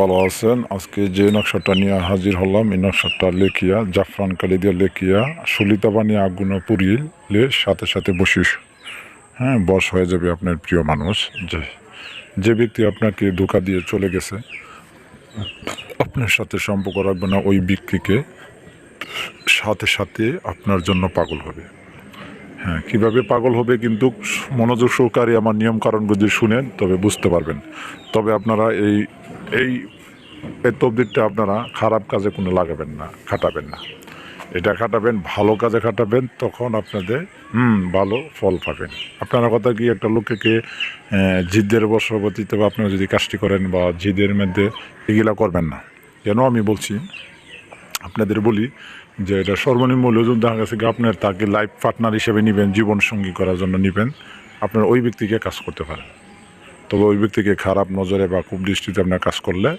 ভালো আছেন আজকে যে নকশাটা নিয়ে হাজির হলাম, এই নকশাটা লেখিয়া, জাফরান কালি দিয়ে লেখিয়া, সুলিতা বানিয়ে আগুনে পুড়িয়ে সাথে সাথে বসিস হ্যাঁ বস হয়ে যাবে আপনার প্রিয় মানুষ। যে যে ব্যক্তি আপনাকে ধোকা দিয়ে চলে গেছে, আপনার সাথে সম্পর্ক রাখবে না, ওই ব্যক্তিকে সাথে সাথে আপনার জন্য পাগল হবে। হ্যাঁ কীভাবে পাগল হবে কিন্তু মনোযোগ সহকারে আমার নিয়ম কারণ যদি শুনেন, তবে বুঝতে পারবেন। তবে আপনারা এই এই তবদিরটা আপনারা খারাপ কাজে কোনো লাগাবেন না, খাটাবেন না। এটা খাটাবেন, ভালো কাজে খাটাবেন, তখন আপনাদের, হুম, ভালো ফল পাবেন। আপনারা কথা কি একটা লোককে জিদের বশবর্তীতে বা আপনারা যদি কাজটি করেন বা জিদের মধ্যে এগুলা করবেন না? কেন আমি বলছি? আপনাদের বলি যে এটা সর্বনিম্ন মূল্য যদি দেখা গেছে আপনার তাকে লাইফ পার্টনার হিসেবে নেবেন, জীবনসঙ্গী করার জন্য নেবেন। আপনার ওই ব্যক্তিকে কাজ করতে পারেন তবে ওই ব্যক্তিকে খারাপ নজরে বা খুব দৃষ্টিতে আপনার কাজ করলে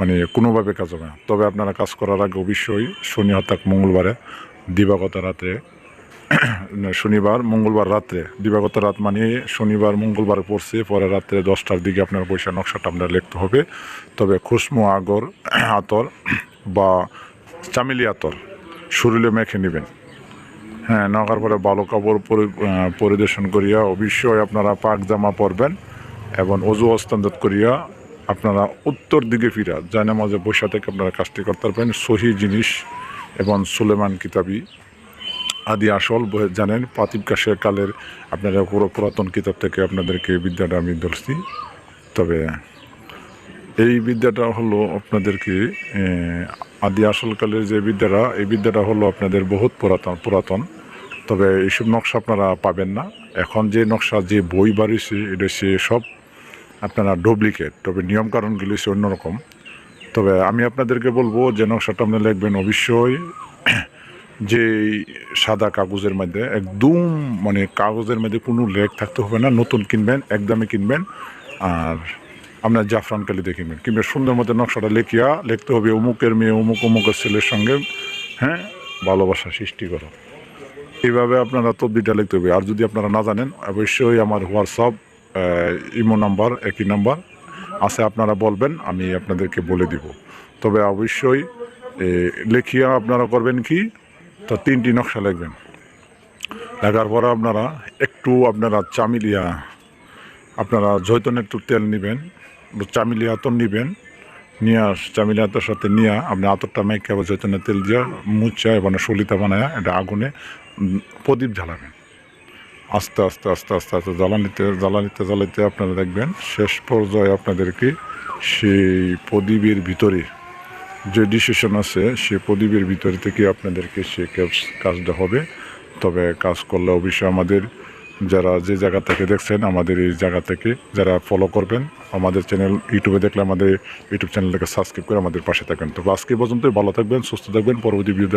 মানে কোনোভাবে কাজ হবে না। তবে আপনারা কাজ করার আগে অবশ্যই শনি হত্যাক মঙ্গলবারে দিবাগত রাতে শনিবার, মঙ্গলবার রাত্রে। দিবাগত রাত মানে শনিবার, মঙ্গলবার পড়ছে, পরে রাত্রে দশটার দিকে আপনার পয়সা নকশাটা আপনার লিখতে হবে। তবে খুশমু, আগর, আতর বা চামেলি আতর শরীরে মেখে নেবেন। হ্যাঁ নখার পরে ভালো কাপড় পরিদর্শন করিয়া অবশ্যই আপনারা পাক জামা পরবেন এবং অজু হস্তান্তর করিয়া আপনারা উত্তর দিকে ফিরা। জানে মাঝে বৈশা থেকে আপনারা কাজটি করতে পারবেন। সহি জিনিস এবং সুলেমান কিতাবি আদি আসল জানেন, পাতিব কাশের কালের আপনারা পুরো পুরাতন কিতাব থেকে আপনাদেরকে বিদ্যাটা আমি ধরছি তবে এই বিদ্যাটা হলো আপনাদেরকে আদি আসলকালের যে বিদ্যাটা, এই বিদ্যাটা হলো আপনাদের বহুত পুরাতন পুরাতন। তবে এইসব নকশা আপনারা পাবেন না। এখন যে নকশা, যে বই বাড়িছে এটা সে সব আপনারা ডুপ্লিকেট। তবে নিয়মকানুনগুলি সে অন্যরকম। তবে আমি আপনাদেরকে বলব যে নকশাটা আপনি লিখবেন অবশ্যই যে সাদা কাগজের মধ্যে, একদম মানে কাগজের মধ্যে কোনো লেখ থাকতে হবে না। নতুন কিনবেন, একদমই কিনবেন। আর আপনার জাফরান কালি দিয়ে কিনবেন কিংবা সুন্দর মতো নকশাটা লেখিয়া লিখতে হবে, অমুকের মেয়ে, অমুক অমুকের ছেলের সঙ্গে হ্যাঁ ভালোবাসা সৃষ্টি করো। এইভাবে আপনারা তবদিটা লিখতে হবে। আর যদি আপনারা না জানেন, অবশ্যই আমার হোয়াটসঅ্যাপ ইমো নাম্বার, একই নাম্বার আছে, আপনারা বলবেন, আমি আপনাদেরকে বলে দিব। তবে অবশ্যই লেখিয়া আপনারা করবেন কি? তো তিনটি নকশা লিখবেন। লেখার পরে আপনারা একটু আপনারা চামিলিয়া আপনারা জৈতনের একটু তেল নেবেন চামিলিয়া আতর নেবেন, নিয়ে চামিলি আতর সাথে নিয়ে আপনি আতরটা মেখে আবার জৈতনের তেল দিয়ে মুচা এবং সলিতা বানায় এটা আগুনে প্রদীপ জ্বালাবেন। আস্তে আস্তে আস্তে আস্তে আস্তে জ্বালানিতে জ্বালানিতে জ্বালাইতে আপনারা দেখবেন শেষ পর্যায়ে আপনাদেরকে সেই প্রদীপের ভিতরে যে ডিসিশন আছে সে প্রদীপের ভিতরে থেকে আপনাদেরকে সে কাজ- কাজটা হবে। তবে কাজ করলে অবশ্যই আমাদের যারা যে জায়গা থেকে দেখছেন আমাদের এই জায়গা থেকে যারা ফলো করবেন, আমাদের চ্যানেল ইউটিউবে দেখলে আমাদের ইউটিউব চ্যানেলটাকে সাবস্ক্রাইব করে আমাদের পাশে থাকবেন। তো আজকে পর্যন্ত ভালো থাকবেন, সুস্থ থাকবেন, পরবর্তী ভিডিও